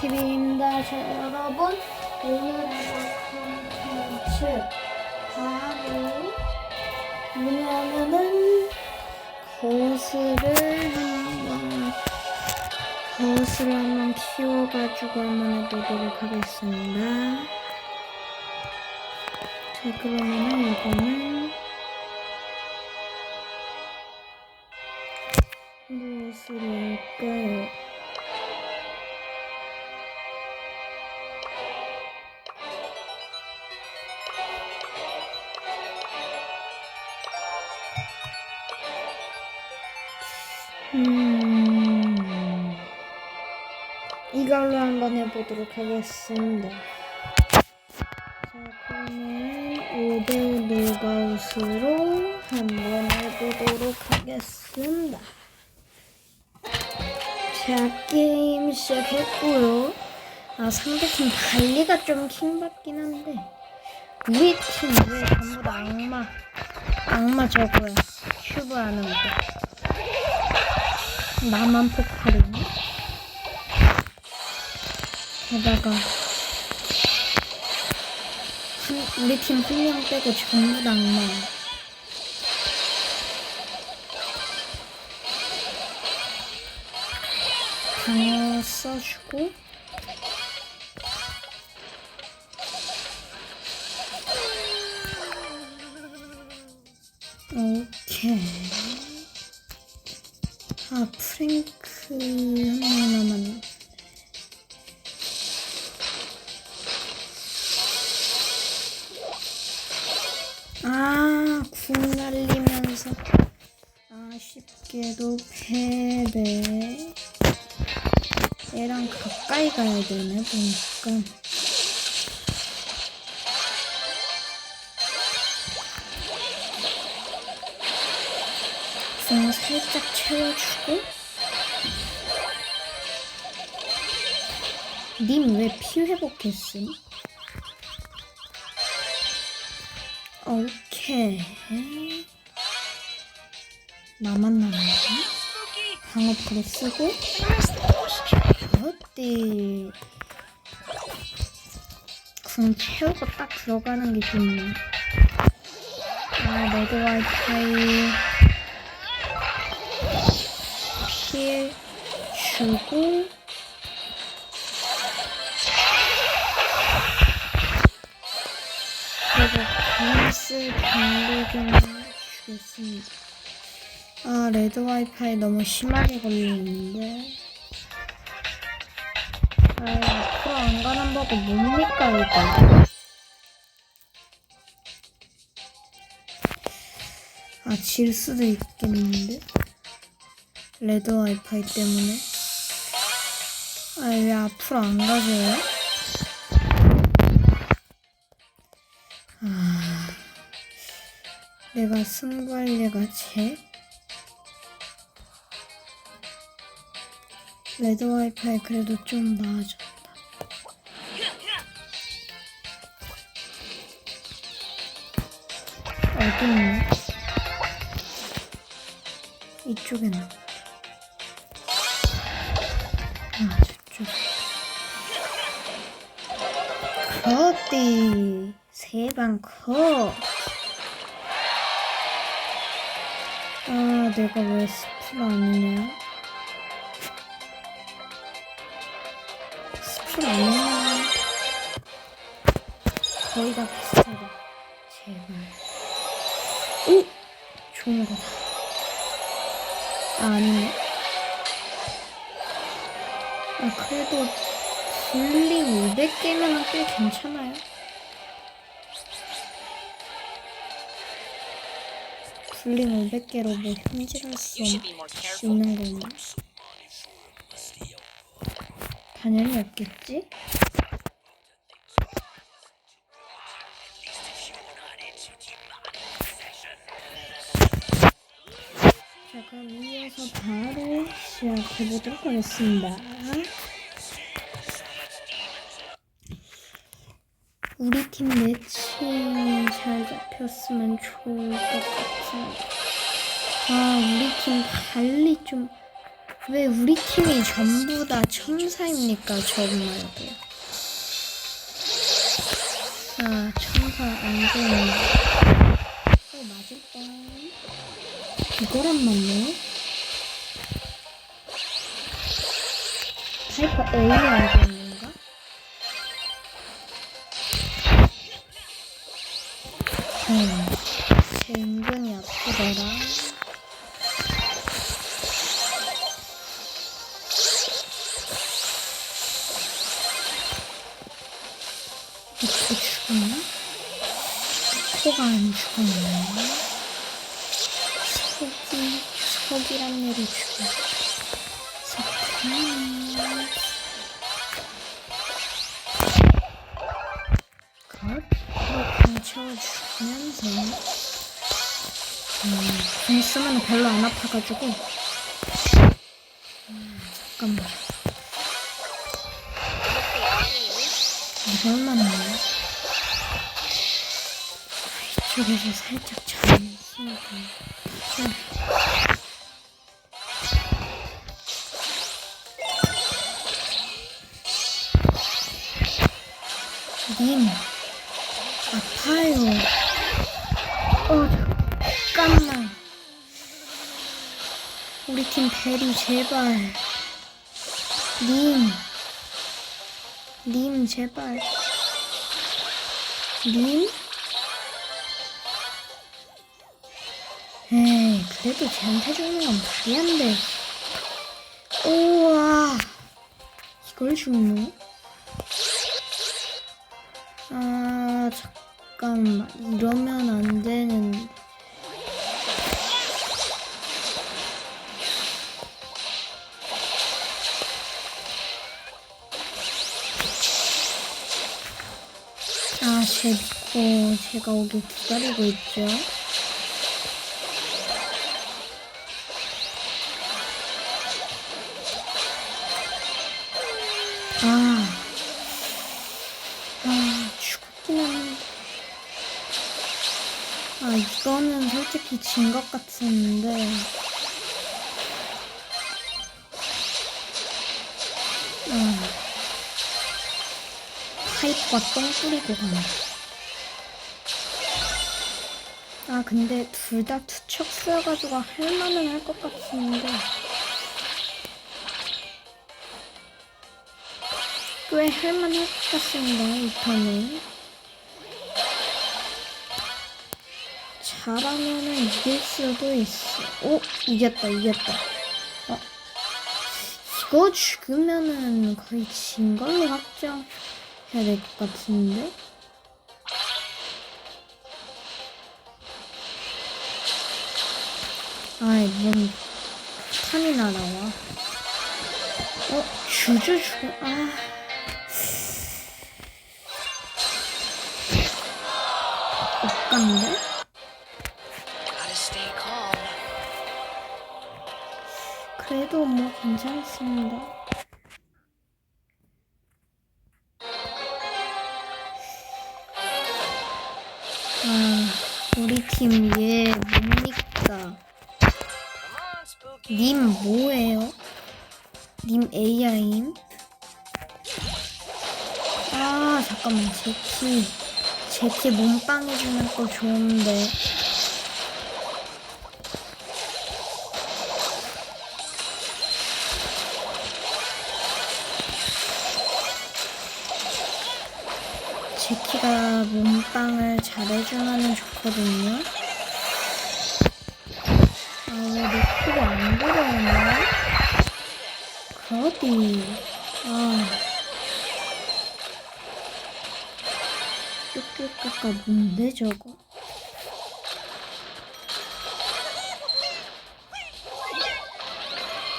TV입니다. 자, 여러분 오늘 해볼 콘텐츠 바로 뭐냐면은 거스를 한번 거스를 한번 키워가지고 한번 해보도록 하겠습니다. 자, 그러면은 이거는 음, 이걸로 한번 해보도록 하겠습니다. 자, 그러면 5대 노가웃으로 한번 해보도록 하겠습니다. 자, 게임 시작했고요. 아, 상대팀 관리가 좀 킹받긴 한데, 우리 팀 왜 전부 다 악마, 악마 저거야. 큐브 하는데. 나만 포커리네. 게다가 한, 우리 팀 한 명 빼고 전부 다 악마야. 방어 써주고 궁 날리면서 아쉽게도 패배. 얘랑 가까이 가야 되네, 보니까. 궁 살짝 채워주고. 님 왜 피 회복했음? 오케이. 나만 남았네. 방어프로 쓰고. 어디. 궁 채우고 딱 들어가는 게 좋네. 아, 레드 와이파이. 피해 주고. 그리고 경로 좀 주겠습니다. 아, 레드 와이파이 너무 심하게 걸리는데. 아, 앞으로 안 가는 법이 뭡니까, 이거? 아, 질 수도 있겠는데? 레드 와이파이 때문에. 아, 왜 앞으로 안 가져요? 아, 내가 승관리가 제 레드 와이파이 그래도 좀 나아졌다. 어디 있니? 이쪽에는. 아, 저쪽. 커디 세방 커. 아, 내가 왜 스프를 아니냐? 스프를 아니냐? 거의 다 비슷하다. 제발. 오! 좋은 거다. 아, 아니네. 아, 그래도 분리 500개면 꽤 괜찮아요. 분리 500개로 뭐 현질할 수. 있는 건가? 당연히 없겠지? 자, 그럼 이어서 바로 시작해보도록 하겠습니다. 우리 팀 매칭 잘 잡혔으면 좋을 것 같은데. 아, 우리 팀 달리 좀 왜 우리 팀이 전부 다 천사입니까? 저 말고. 아, 천사 안 되는. 어, 맞을 뻔. 안 맞네? 타이퍼 A는 안 되는 죽었어. 석탄. 컷. 이렇게 채워주면서. 음, 공 쓰면 별로 안 아파가지고. 음, 잠깐만. 이걸 맞네. 이쪽에서 살짝 아파요. 어, 잠깐만. 우리 팀 베리, 제발. 님. 님, 제발. 님? 에이, 그래도 쟤한테 주는 건 말이 안 돼. 우와. 이걸 죽노? 이러면 안 되는데. 아, 쟤 믿고 제가 오길 기다리고 있죠. 진 것 같은데. 아, 파이프가 똥 뿌리고 가네. 아, 근데 둘 다 투척 쓰여가지고 할만은 할 것 같은데. 꽤 할만할 것 같습니다, 이 판은. 잘하면은 이길 수도 있어. 오, 이겼다, 이겼다. 어, 이거 죽으면은 거의 진 걸로 확정해야 될 것 같은데? 아이, 뭔 탄이 날아와. 어, 주주 죽어, 아. 옷간데? 그래도 뭐 괜찮습니다. 아, 우리 팀 얘 뭡니까? 님 뭐예요? 님 AI임? 아 잠깐만 제키 제키 몸빵 해주는 거 좋은데 제키가 몸빵을 잘해주면 좋거든요. 아왜 내 코가 안 들어오나? 거디. 아. 뚝뚝까까 뭔데 저거?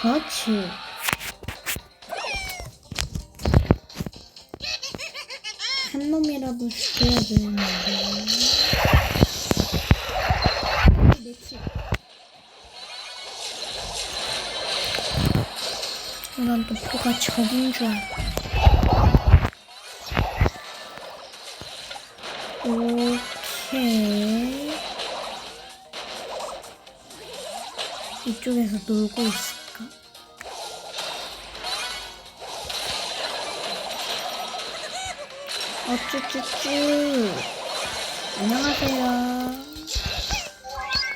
그렇지 한 놈이라도 죽여야 되는데. 내치 난또 표가 적인 줄 알고 오케이. 이쪽에서 놀고 있을 어쭈쭈쭈. 안녕하세요.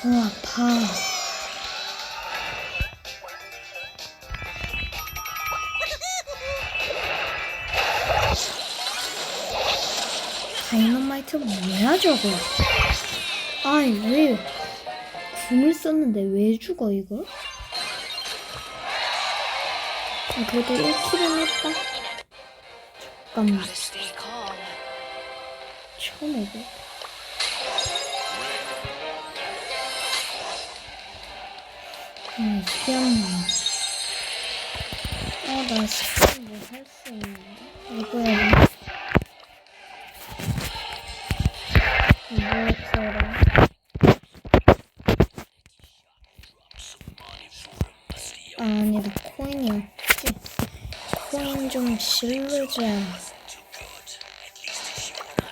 어, 아파. 다이너마이트 뭐야 저거? 아이 왜 궁을 썼는데 왜 죽어 이거? 아, 그래도 1킬은 했다. 잠깐만. 1500. 음, 귀엽네. 어, 나 스킨 뭐살 수 있는데? 이거 해야 돼. 뭐였더라? 아, 아니다. 코인이었지. 코인 좀 실르자.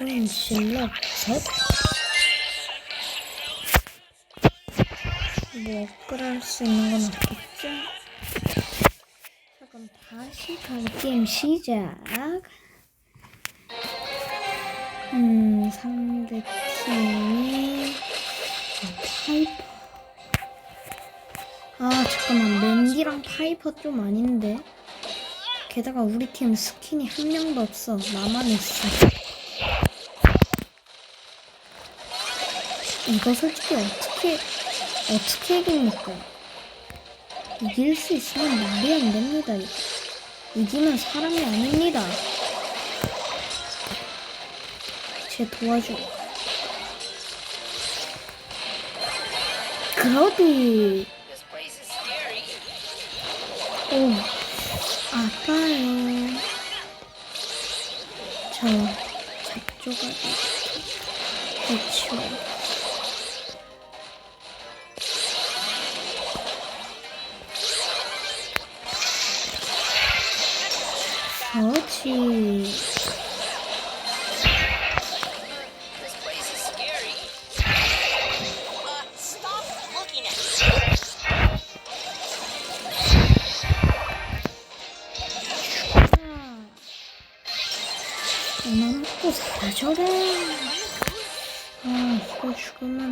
코인 실러 셋? 뭐 업그레이드 수 있는 건 없겠죠? 자 그럼 다시 가서 게임 시작. 음 상대 팀이 파이퍼. 아 잠깐만. 맨디랑 파이퍼 좀 아닌데? 게다가 우리 팀 스킨이 한 명도 없어. 나만 있어 이거 솔직히 어떻게 어떻게 이깁니까? 이길 수 있으면 말이 안 됩니다. 이기면 사람이 아닙니다. 제 도와줘. scary. 오, 아파요. 저 잡조가지 해치워. 그렇지.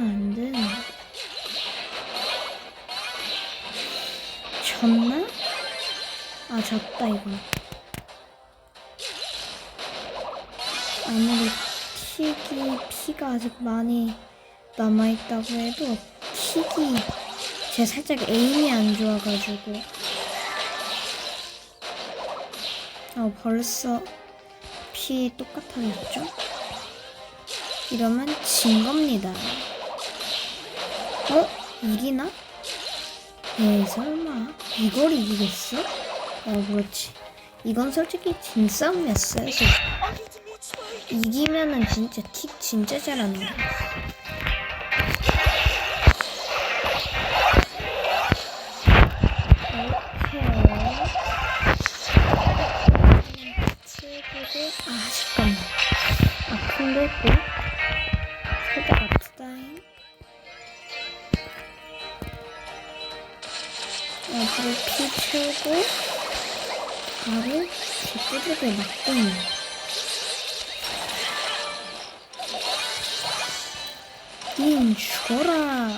죽으면 안 돼. 졌나? 아, 졌다, 이거. 아무리 틱이, 피가 아직 많이 남아있다고 해도 틱이 제 살짝 에임이 안 좋아가지고. 어, 벌써 피 똑같아졌죠? 이러면 진 겁니다. 어? 이기나? 에이 설마 이걸 이기겠어? 어 그렇지. 이건 솔직히 진 싸움이었어요. 솔직히. 이기면은 진짜 틱 진짜 잘하는 거야. 아 잠깐만 아픈데 또 채우고 바로 뒷부분에 맞고 있네 님 죽어라.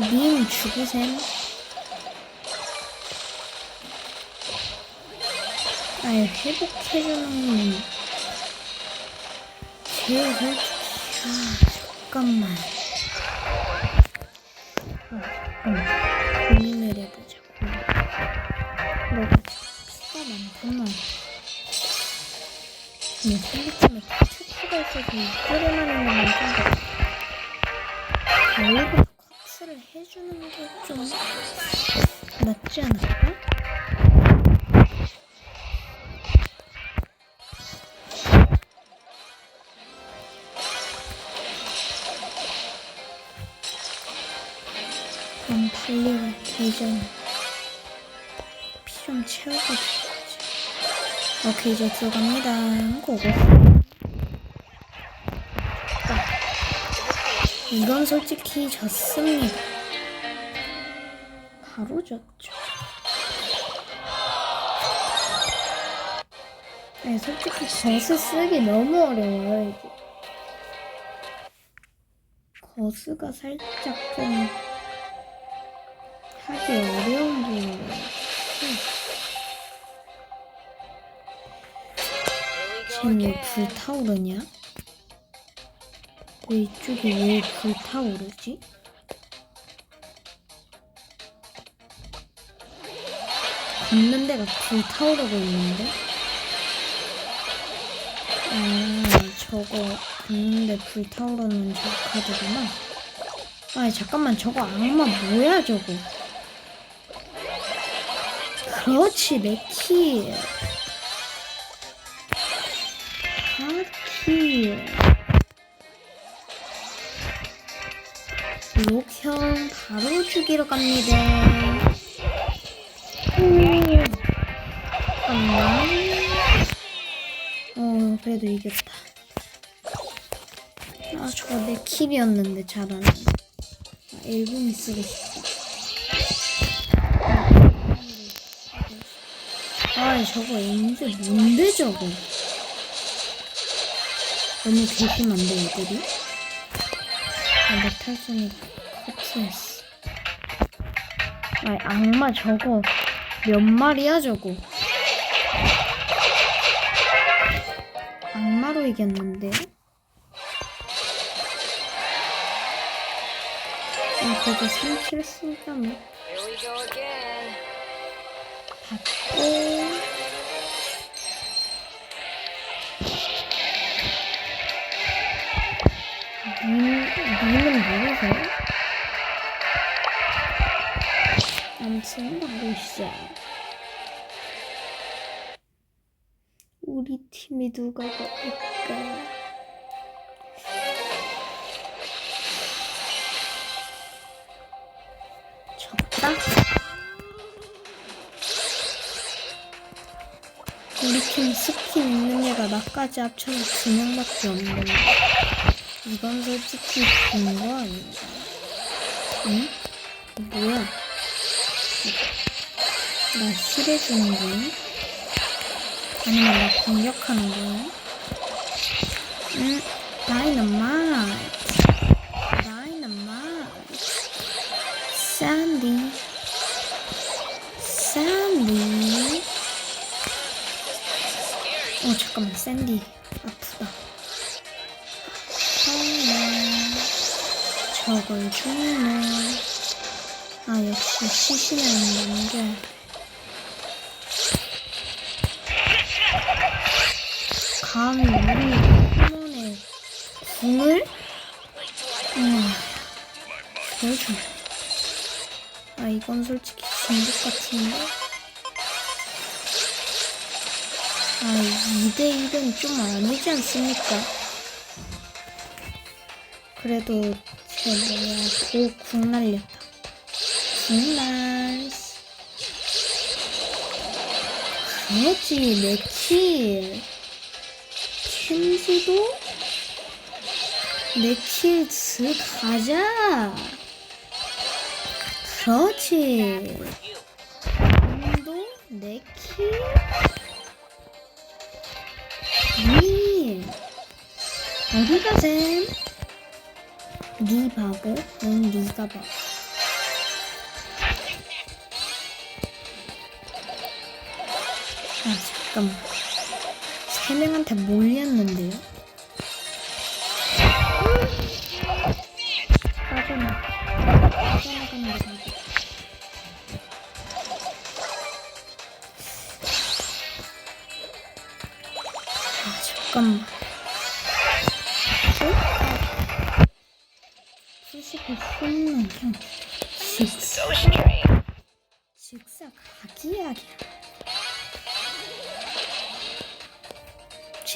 님 죽으셈. 아유 회복해주는 제일 솔직히 아 잠깐만. 아 잠깐만 많구나 근데 생각하면 특수가 있어서 이끌에만 있는 건좀 원래부터 커트를 해주는 게 좀 낫지 않을까? 그럼 달리가 되잖아. 피 좀 채우고 들어가자. 오케이, 이제 들어갑니다. 고고. 딱. 이건 솔직히 졌습니다. 바로 졌죠. 아니, 솔직히 거스 쓰기 너무 어려워요, 이게. 거스가 살짝 좀 하기 어려운 부분 쟤는 왜. 불타오르냐? 왜 이쪽이 왜 불타오르지? 걷는 데가 불타오르고 있는데? 아, 저거 걷는 데 불타오르는 저 카드구나. 아니, 잠깐만, 저거 악마 뭐야, 저거? 그렇지, 내 키. 하키. 욕형 바로 죽이러 갑니다. 오. 잠깐만. 어, 그래도 이겼다. 아, 저거 내 킬이었는데 잘하네. 아, 1분 쓰고 싶다. 아, 저거 엔즈 뭔데 저거? 너무 괘씸한데 애들이? 아, 내 탈선이 커트했어. 아, 악마 저거 몇 마리야 저거? 악마로 이겼는데? 아, 그래도 3킬 쓰니까 뭐 Here we go again. 받고 님은 누구세요? 아무튼 말이시죠. 우리 팀이 누가 될까? 졌다? 우리 팀 스킨 있는 애가 나까지 합쳐서 두 명밖에 없는데 이건 솔직히 본거 아닌가? 응? 뭐야? 나 실해주는 거야? 아니면 나 공격하는 거야? 응? 다이너마이트 다이너마이트 샌디 샌디 어 잠깐만 샌디 아, 저걸 죽네 아 역시 시신에 있는 게. 감히 우리 팀원의 궁을 우와 좀. 아 이건 솔직히 진국 같은데? 아 2대1은 좀 아니지 않습니까? 그래도 제 뭐야 고궁 날렸다 궁날. 그렇지 내킬 킴즈도 내킬 들어가자. 그렇지. 도 내킬 니 어디 가셈? 니 바보? 응 니가 바보 아 잠깐만 세 명한테 몰렸는데요?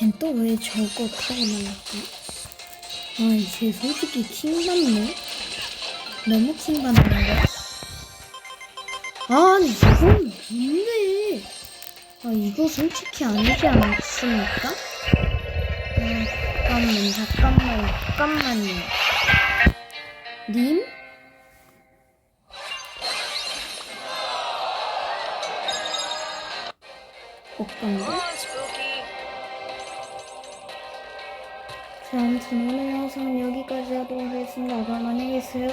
쟨 또 왜 저거 타고 나갈까? 아이 쟤 솔직히 킹받네 너무 킹받는데 아니 이건 뭔데 아 이거 솔직히 아니지 않습니까? 아, 잠깐만 잠깐만 잠깐만요 님? 어떤데? 오늘 영상은 여기까지 하도록 하겠습니다. 안녕히 계세요.